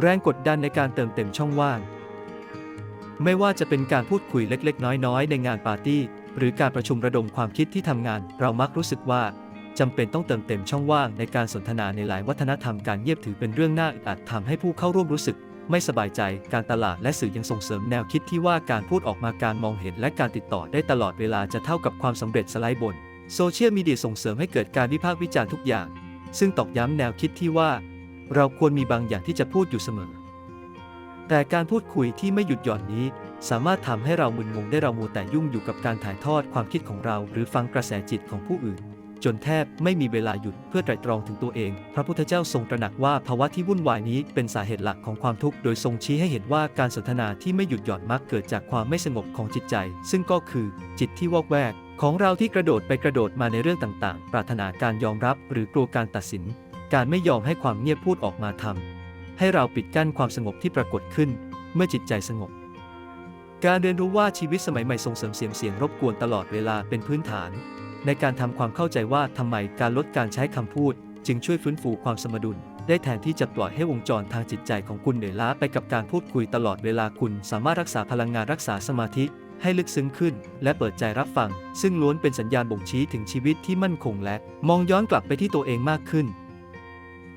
แรงกดดันในการเติมเต็มช่องว่าง ไม่ว่าจะเป็นการพูดคุยเล็กๆ น้อยๆ ในงานปาร์ตี้ หรือการประชุมระดมความคิดที่ทำงาน เรามักรู้สึกว่าจำเป็นต้องเติมเต็มช่องว่างในการสนทนาในหลายวัฒนธรรมการเงียบถือเป็นเรื่องน่าอึดอัดทำให้ผู้เข้าร่วมรู้สึก ไม่สบายใจการตลาดและสื่อยังส่งเสริมแนวคิดที่ว่าการพูดออกมาการมองเห็นและการติดต่อได้ตลอดเวลาจะเท่ากับความสำเร็จสไลด์บนโซเชียลมีเดียส่งเสริมให้เกิดการวิพากษ์วิจารณ์ทุกอย่าง ซึ่งตอกย้ำแนวคิดที่ว่า เราควรมีบางอย่างที่จะพูดอยู่เสมอ แต่การพูดคุยที่ไม่หยุดหย่อนนี้ สามารถทำให้เรามึนงงได้เรามัวแต่ยุ่งอยู่กับการถ่ายทอดความคิดของเรา หรือฟังกระแสจิตของผู้อื่น จนแทบไม่มีเวลาหยุดเพื่อไตรตรองถึงตัวเอง พระพุทธเจ้าทรงตระหนักว่าภาวะที่วุ่นวายนี้เป็นสาเหตุหลักของความทุกข์ โดยทรงชี้ให้เห็นว่าการสนทนาที่ไม่หยุดหย่อนมักเกิดจากความไม่สงบของจิตใจ ซึ่งก็คือจิตที่วอกแวกของเราที่กระโดดไปกระโดดมาในเรื่องต่างๆ ปรารถนาการยอมรับหรือกลัวการตัดสิน การไม่ยอมให้ความเงียบพูดออกมาทำให้เราปิดกั้นความสงบที่ปรากฏขึ้นเมื่อจิตใจสงบ การเรียนรู้ว่าชีวิตสมัยใหม่ส่งเสริมเสียงเสียงรบกวนตลอดเวลาเป็นพื้นฐาน ในการทำความเข้าใจว่าทำไมการลดการใช้คำพูด จึงช่วยฟื้นฟูความสมดุล ได้แทนที่จะปล่อยให้วงจรทางจิตใจของคุณเหนื่อยล้าไปกับการพูดคุยตลอดเวลาคุณสามารถรักษาพลังงานรักษาสมาธิให้ลึกซึ้งขึ้น และเปิดใจรับฟัง ซึ่งล้วนเป็นสัญญาณบ่งชี้ถึงชีวิตที่มั่นคงและ มองย้อนกลับไปที่ตัวเองมากขึ้น